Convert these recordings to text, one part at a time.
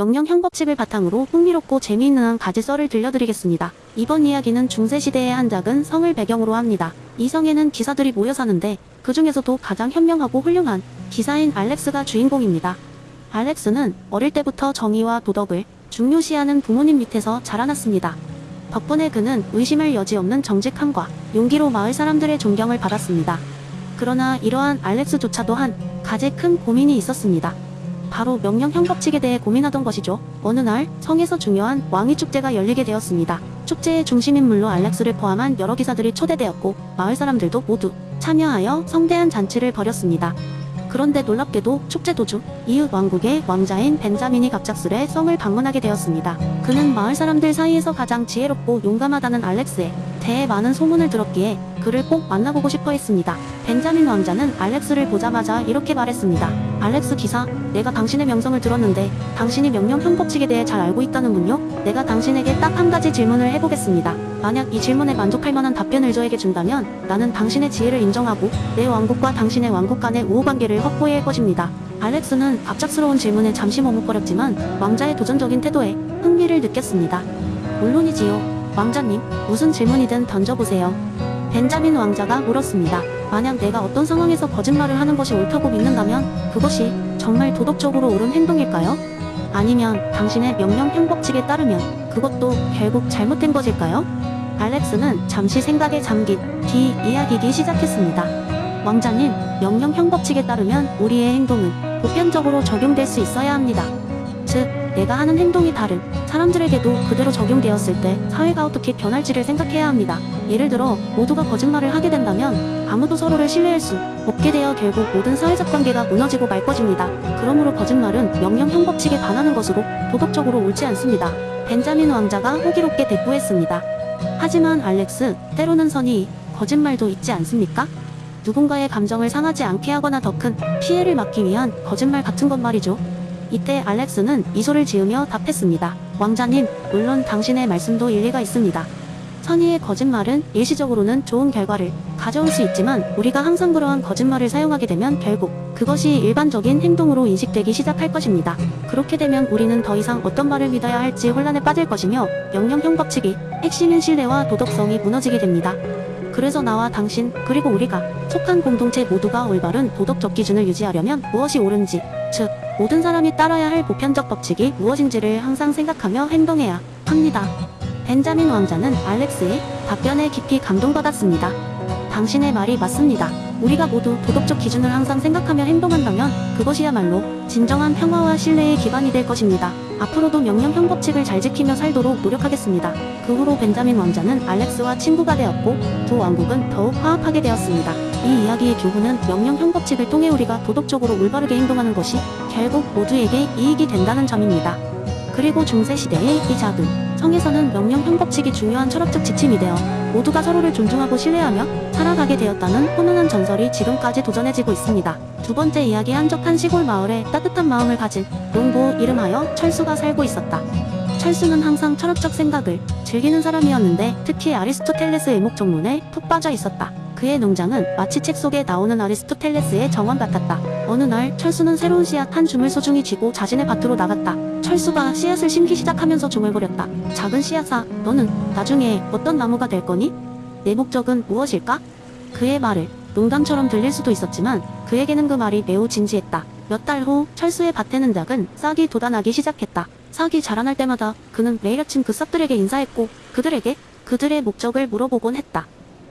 명령 형법칙을 바탕으로 흥미롭고 재미있는 한 가지 썰을 들려드리겠습니다. 이번 이야기는 중세시대의 한 작은 성을 배경으로 합니다. 이 성에는 기사들이 모여 사는데 그 중에서도 가장 현명하고 훌륭한 기사인 알렉스가 주인공입니다. 알렉스는 어릴 때부터 정의와 도덕을 중요시하는 부모님 밑에서 자라났습니다. 덕분에 그는 의심할 여지 없는 정직함과 용기로 마을 사람들의 존경을 받았습니다. 그러나 이러한 알렉스조차도 한 가지 큰 고민이 있었습니다. 바로 명령 형 법칙에 대해 고민하던 것이죠. 어느 날 성에서 중요한 왕위 축제가 열리게 되었습니다. 축제의 중심 인물로 알렉스를 포함한 여러 기사들이 초대되었고 마을 사람들도 모두 참여하여 성대한 잔치를 벌였습니다. 그런데 놀랍게도 축제 도중 이웃 왕국의 왕자인 벤자민이 갑작스레 성을 방문하게 되었습니다. 그는 마을 사람들 사이에서 가장 지혜롭고 용감하다는 알렉스에 대해 많은 소문을 들었기에 그를 꼭 만나보고 싶어 했습니다. 벤자민 왕자는 알렉스를 보자마자 이렇게 말했습니다. 알렉스 기사, 내가 당신의 명성을 들었는데 당신이 명령 형법칙에 대해 잘 알고 있다는군요. 내가 당신에게 딱 한 가지 질문을 해보겠습니다. 만약 이 질문에 만족할 만한 답변을 저에게 준다면 나는 당신의 지혜를 인정하고 내 왕국과 당신의 왕국 간의 우호관계를 확보해야 할 것입니다. 알렉스는 갑작스러운 질문에 잠시 머뭇거렸지만 왕자의 도전적인 태도에 흥미를 느꼈습니다. 물론이지요. 왕자님, 무슨 질문이든 던져보세요. 벤자민 왕자가 물었습니다. 만약 내가 어떤 상황에서 거짓말을 하는 것이 옳다고 믿는다면 그것이 정말 도덕적으로 옳은 행동일까요? 아니면 당신의 명령 형법칙에 따르면 그것도 결국 잘못된 것일까요? 알렉스는 잠시 생각에 잠긴 뒤 이야기기 시작했습니다. 왕자님, 명령 형법칙에 따르면 우리의 행동은 보편적으로 적용될 수 있어야 합니다. 즉, 내가 하는 행동이 다른 사람들에게도 그대로 적용되었을 때 사회가 어떻게 변할지를 생각해야 합니다. 예를 들어 모두가 거짓말을 하게 된다면 아무도 서로를 신뢰할 수 없게 되어 결국 모든 사회적 관계가 무너지고 말 것입니다. 그러므로 거짓말은 명령 형 법칙에 반하는 것으로 도덕적으로 옳지 않습니다. 벤자민 왕자가 호기롭게 대꾸했습니다. 하지만 알렉스, 때로는 선이 거짓말도 있지 않습니까? 누군가의 감정을 상하지 않게 하거나 더 큰 피해를 막기 위한 거짓말 같은 것 말이죠. 이때 알렉스는 미소를 지으며 답했습니다. 왕자님, 물론 당신의 말씀도 일리가 있습니다. 선의의 거짓말은 일시적으로는 좋은 결과를 가져올 수 있지만 우리가 항상 그러한 거짓말을 사용하게 되면 결국 그것이 일반적인 행동으로 인식되기 시작할 것입니다. 그렇게 되면 우리는 더 이상 어떤 말을 믿어야 할지 혼란에 빠질 것이며 명령형 법칙이 핵심인 신뢰와 도덕성이 무너지게 됩니다. 그래서 나와 당신 그리고 우리가 속한 공동체 모두가 올바른 도덕적 기준을 유지하려면 무엇이 옳은지 즉 모든 사람이 따라야 할 보편적 법칙이 무엇인지를 항상 생각하며 행동해야 합니다. 벤자민 왕자는 알렉스의 답변에 깊이 감동받았습니다. 당신의 말이 맞습니다. 우리가 모두 도덕적 기준을 항상 생각하며 행동한다면 그것이야말로 진정한 평화와 신뢰의 기반이 될 것입니다. 앞으로도 명령형 법칙을 잘 지키며 살도록 노력하겠습니다. 그 후로 벤자민 왕자는 알렉스와 친구가 되었고 두 왕국은 더욱 화합하게 되었습니다. 이 이야기의 교훈은 명령형 법칙을 통해 우리가 도덕적으로 올바르게 행동하는 것이 결국 모두에게 이익이 된다는 점입니다. 그리고 중세시대의 이 작은 성에서는 명령 형법칙이 중요한 철학적 지침이 되어 모두가 서로를 존중하고 신뢰하며 살아가게 되었다는 훈훈한 전설이 지금까지 도전해지고 있습니다. 두 번째 이야기 한적한 시골 마을에 따뜻한 마음을 가진 농부 이름하여 철수가 살고 있었다. 철수는 항상 철학적 생각을 즐기는 사람이었는데 특히 아리스토텔레스 의 목적론에 푹 빠져 있었다. 그의 농장은 마치 책 속에 나오는 아리스토텔레스의 정원 같았다. 어느 날 철수는 새로운 씨앗 한 줌을 소중히 쥐고 자신의 밭으로 나갔다. 철수가 씨앗을 심기 시작하면서 중얼거렸다. 작은 씨앗아, 너는 나중에 어떤 나무가 될 거니? 내 목적은 무엇일까? 그의 말을 농담처럼 들릴 수도 있었지만 그에게는 그 말이 매우 진지했다. 몇 달 후 철수의 밭에는 작은 싹이 돋아나기 시작했다. 싹이 자라날 때마다 그는 매일 아침 그 싹들에게 인사했고 그들에게 그들의 목적을 물어보곤 했다.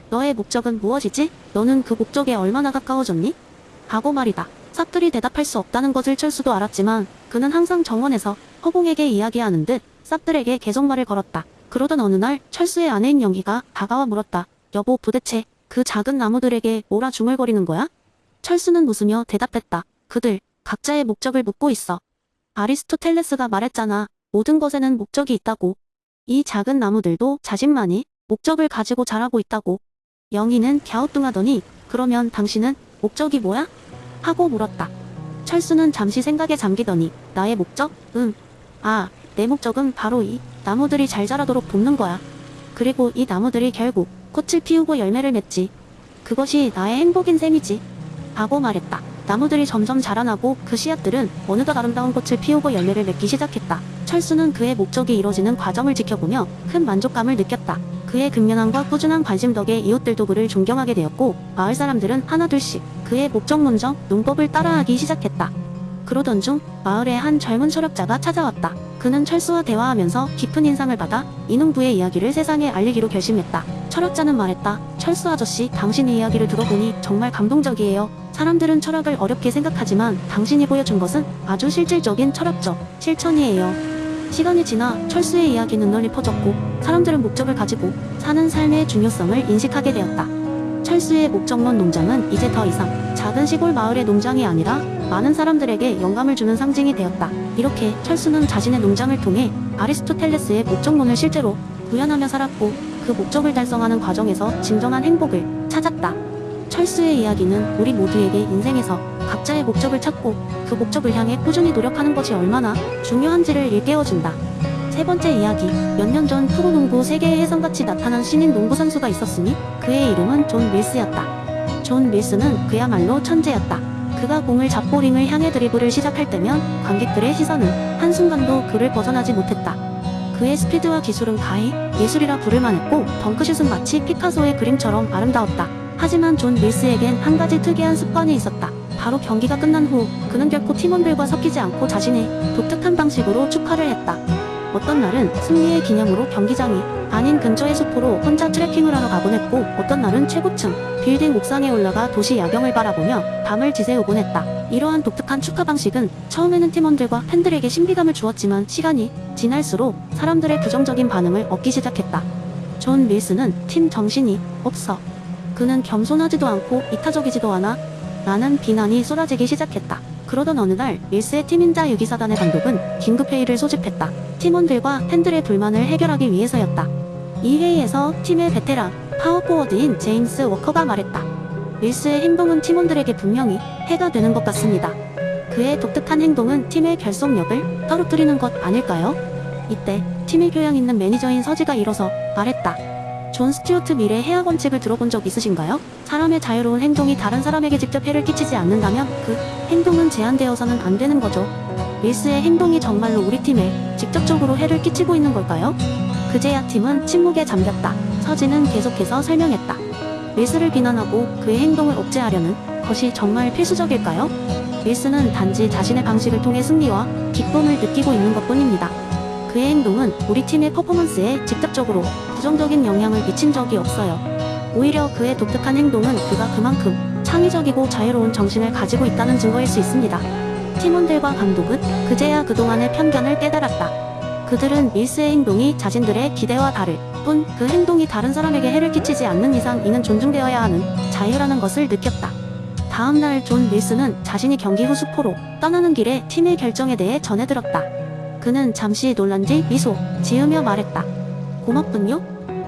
너의 목적은 무엇이지? 너는 그 목적에 얼마나 가까워졌니? 하고 말이다. 싹들이 대답할 수 없다는 것을 철수도 알았지만 그는 항상 정원에서 허공에게 이야기하는 듯 싹들에게 계속 말을 걸었다. 그러던 어느 날 철수의 아내인 영희가 다가와 물었다. 여보 도대체 그 작은 나무들에게 뭐라 중얼거리는 거야? 철수는 웃으며 대답했다. 그들 각자의 목적을 묻고 있어. 아리스토텔레스가 말했잖아. 모든 것에는 목적이 있다고. 이 작은 나무들도 자신만이 목적을 가지고 자라고 있다고. 영희는 갸우뚱하더니 그러면 당신은 목적이 뭐야? 하고 물었다. 철수는 잠시 생각에 잠기더니 나의 목적? 응. 아, 내 목적은 바로 이 나무들이 잘 자라도록 돕는 거야. 그리고 이 나무들이 결국 꽃을 피우고 열매를 맺지. 그것이 나의 행복인 셈이지. 하고 말했다. 나무들이 점점 자라나고 그 씨앗들은 어느덧 아름다운 꽃을 피우고 열매를 맺기 시작했다. 철수는 그의 목적이 이루어지는 과정을 지켜보며 큰 만족감을 느꼈다. 그의 근면함과 꾸준한 관심 덕에 이웃들도 그를 존경하게 되었고 마을 사람들은 하나둘씩 그의 목적 논정, 농법을 따라하기 시작했다. 그러던 중 마을에 한 젊은 철학자가 찾아왔다. 그는 철수와 대화하면서 깊은 인상을 받아 이농부의 이야기를 세상에 알리기로 결심했다. 철학자는 말했다. 철수 아저씨, 당신의 이야기를 들어보니 정말 감동적이에요. 사람들은 철학을 어렵게 생각하지만 당신이 보여준 것은 아주 실질적인 철학적 실천이에요. 시간이 지나 철수의 이야기는 널리 퍼졌고 사람들은 목적을 가지고 사는 삶의 중요성을 인식하게 되었다. 철수의 목적론 농장은 이제 더 이상 작은 시골 마을의 농장이 아니라 많은 사람들에게 영감을 주는 상징이 되었다. 이렇게 철수는 자신의 농장을 통해 아리스토텔레스의 목적론을 실제로 구현하며 살았고 그 목적을 달성하는 과정에서 진정한 행복을 찾았다. 철수의 이야기는 우리 모두에게 인생에서 각자의 목적을 찾고 그 목적을 향해 꾸준히 노력하는 것이 얼마나 중요한지를 일깨워준다. 세 번째 이야기. 몇 년 전 프로농구 세계의 혜성같이 나타난 신인 농구 선수가 있었으니 그의 이름은 존 밀스였다. 존 밀스는 그야말로 천재였다. 그가 공을 잡고 링을 향해 드리블을 시작할 때면 관객들의 시선은 한순간도 그를 벗어나지 못했다. 그의 스피드와 기술은 가히 예술이라 부를 만 했고 덩크슛은 마치 피카소의 그림처럼 아름다웠다. 하지만 존 밀스에겐 한 가지 특이한 습관이 있었다. 바로 경기가 끝난 후 그는 결코 팀원들과 섞이지 않고 자신의 독특한 방식으로 축하를 했다. 어떤 날은 승리의 기념으로 경기장이 아닌 근처의 숲으로 혼자 트레킹을 하러 가곤 했고 어떤 날은 최고층 빌딩 옥상에 올라가 도시 야경을 바라보며 밤을 지새우곤 했다. 이러한 독특한 축하 방식은 처음에는 팀원들과 팬들에게 신비감을 주었지만 시간이 지날수록 사람들의 부정적인 반응을 얻기 시작했다. 존 밀스는 팀 정신이 없어. 그는 겸손하지도 않고 이타적이지도 않아 라는 비난이 쏟아지기 시작했다. 그러던 어느 날 밀스의 팀인자 유기사단의 감독은 긴급회의를 소집했다. 팀원들과 팬들의 불만을 해결하기 위해서였다. 이 회의에서 팀의 베테랑 파워포워드인 제임스 워커가 말했다. 밀스의 행동은 팀원들에게 분명히 해가 되는 것 같습니다. 그의 독특한 행동은 팀의 결속력을 떨어뜨리는 것 아닐까요? 이때 팀의 교양 있는 매니저인 서지가 일어서 말했다. 존 스튜어트 밀의 해야 원칙을 들어본 적 있으신가요? 사람의 자유로운 행동이 다른 사람에게 직접 해를 끼치지 않는다면 그 행동은 제한되어서는 안 되는 거죠. 밀스의 행동이 정말로 우리 팀에 직접적으로 해를 끼치고 있는 걸까요? 그제야 팀은 침묵에 잠겼다. 서진은 계속해서 설명했다. 밀스를 비난하고 그의 행동을 억제하려는 것이 정말 필수적일까요? 밀스는 단지 자신의 방식을 통해 승리와 기쁨을 느끼고 있는 것 뿐입니다. 그의 행동은 우리 팀의 퍼포먼스에 직접적으로 부정적인 영향을 미친 적이 없어요. 오히려 그의 독특한 행동은 그가 그만큼 창의적이고 자유로운 정신을 가지고 있다는 증거일 수 있습니다. 팀원들과 감독은 그제야 그동안의 편견을 깨달았다. 그들은 밀스의 행동이 자신들의 기대와 다를 뿐 그 행동이 다른 사람에게 해를 끼치지 않는 이상 이는 존중되어야 하는 자유라는 것을 느꼈다. 다음날 존 밀스는 자신이 경기 후 수포로 떠나는 길에 팀의 결정에 대해 전해들었다. 그는 잠시 놀란 뒤 미소 지으며 말했다. 고맙군요.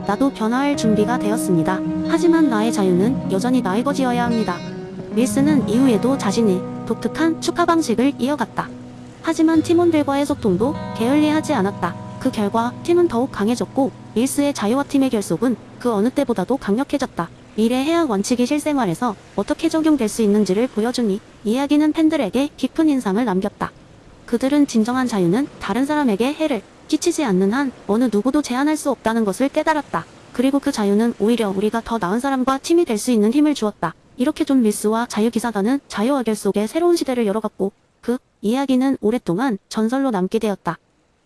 나도 변화할 준비가 되었습니다. 하지만 나의 자유는 여전히 나의 것이어야 합니다. 밀스는 이후에도 자신의 독특한 축하 방식을 이어갔다. 하지만 팀원들과의 소통도 게을리하지 않았다. 그 결과 팀은 더욱 강해졌고 밀스의 자유와 팀의 결속은 그 어느 때보다도 강력해졌다. 미래 해약 원칙이 실생활에서 어떻게 적용될 수 있는지를 보여주니 이야기는 팬들에게 깊은 인상을 남겼다. 그들은 진정한 자유는 다른 사람에게 해를 끼치지 않는 한 어느 누구도 제한할 수 없다는 것을 깨달았다. 그리고 그 자유는 오히려 우리가 더 나은 사람과 팀이 될 수 있는 힘을 주었다. 이렇게 존 밀스와 자유기사단은 자유와 결속의 새로운 시대를 열어갔고 그 이야기는 오랫동안 전설로 남게 되었다.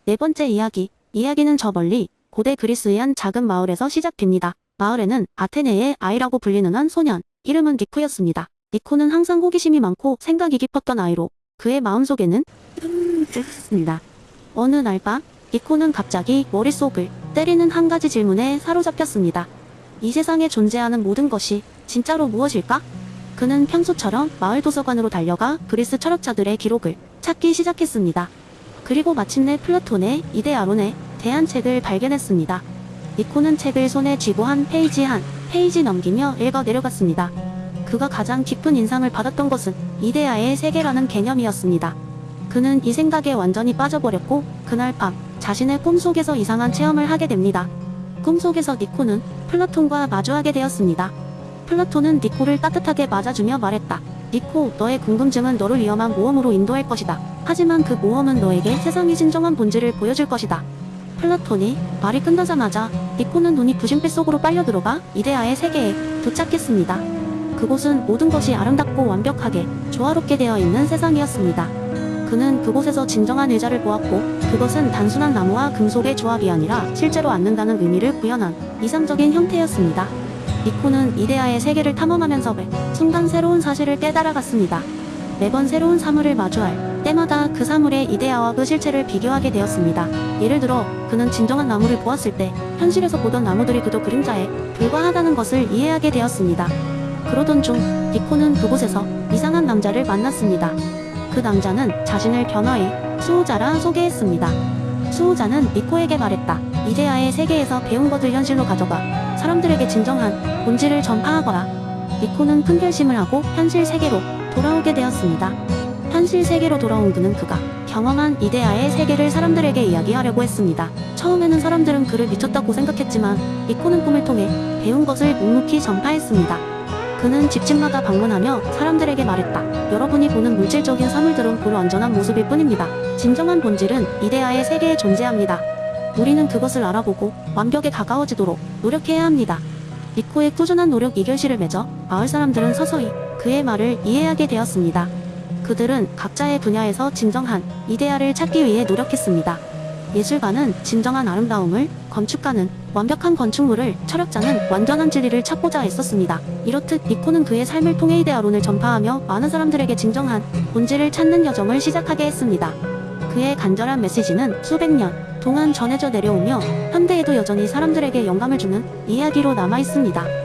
네 번째 이야기. 이야기는 저 멀리 고대 그리스의 한 작은 마을에서 시작됩니다. 마을에는 아테네의 아이라고 불리는 한 소년, 이름은 니코였습니다. 니코는 항상 호기심이 많고 생각이 깊었던 아이로 그의 마음속에는 습니다. 어느 날 밤, 니코는 갑자기 머릿속을 때리는 한 가지 질문에 사로잡혔습니다. 이 세상에 존재하는 모든 것이 진짜로 무엇일까? 그는 평소처럼 마을 도서관으로 달려가 그리스 철학자들의 기록을 찾기 시작했습니다. 그리고 마침내 플라톤의 이데아론에 대한 책을 발견했습니다. 니코는 책을 손에 쥐고 한 페이지 한 페이지 넘기며 읽어 내려갔습니다. 그가 가장 깊은 인상을 받았던 것은 이데아의 세계라는 개념이었습니다. 그는 이 생각에 완전히 빠져버렸고 그날 밤 자신의 꿈속에서 이상한 체험을 하게 됩니다. 꿈속에서 니코는 플라톤과 마주하게 되었습니다. 플라톤은 니코를 따뜻하게 맞아주며 말했다. 니코, 너의 궁금증은 너를 위험한 모험으로 인도할 것이다. 하지만 그 모험은 너에게 세상의 진정한 본질을 보여줄 것이다. 플라톤이 말이 끝나자마자 니코는 눈이 부신 뱃속으로 빨려 들어가 이데아의 세계에 도착했습니다. 그곳은 모든 것이 아름답고 완벽하게 조화롭게 되어 있는 세상이었습니다. 그는 그곳에서 진정한 의자를 보았고 그것은 단순한 나무와 금속의 조합이 아니라 실제로 앉는다는 의미를 구현한 이상적인 형태였습니다. 니코는 이데아의 세계를 탐험하면서 매 순간 새로운 사실을 깨달아갔습니다. 매번 새로운 사물을 마주할 때마다 그 사물의 이데아와 그 실체를 비교하게 되었습니다. 예를 들어 그는 진정한 나무를 보았을 때 현실에서 보던 나무들이 그도 그림자에 불과하다는 것을 이해하게 되었습니다. 그러던 중 니코는 그곳에서 이상한 남자를 만났습니다. 그 남자는 자신을 변화의 수호자라 소개했습니다. 수호자는 니코에게 말했다. 이데아의 세계에서 배운 것을 현실로 가져가 사람들에게 진정한 본질을 전파하거라. 니코는 큰 결심을 하고 현실 세계로 돌아오게 되었습니다. 현실 세계로 돌아온 그는 그가 경험한 이데아의 세계를 사람들에게 이야기하려고 했습니다. 처음에는 사람들은 그를 미쳤다고 생각했지만 니코는 꿈을 통해 배운 것을 묵묵히 전파했습니다. 그는 집집마다 방문하며 사람들에게 말했다. 여러분이 보는 물질적인 사물들은 불완전한 모습일 뿐입니다. 진정한 본질은 이데아의 세계에 존재합니다. 우리는 그것을 알아보고 완벽에 가까워지도록 노력해야 합니다. 니코의 꾸준한 노력 이결실을 맺어 마을 사람들은 서서히 그의 말을 이해하게 되었습니다. 그들은 각자의 분야에서 진정한 이데아를 찾기 위해 노력했습니다. 예술가는 진정한 아름다움을, 건축가는 완벽한 건축물을, 철학자는 완전한 진리를 찾고자 애썼습니다. 이렇듯 니코는 그의 삶을 통해 이데아론을 전파하며 많은 사람들에게 진정한 본질을 찾는 여정을 시작하게 했습니다. 그의 간절한 메시지는 수백 년 동안 전해져 내려오며 현대에도 여전히 사람들에게 영감을 주는 이야기로 남아 있습니다.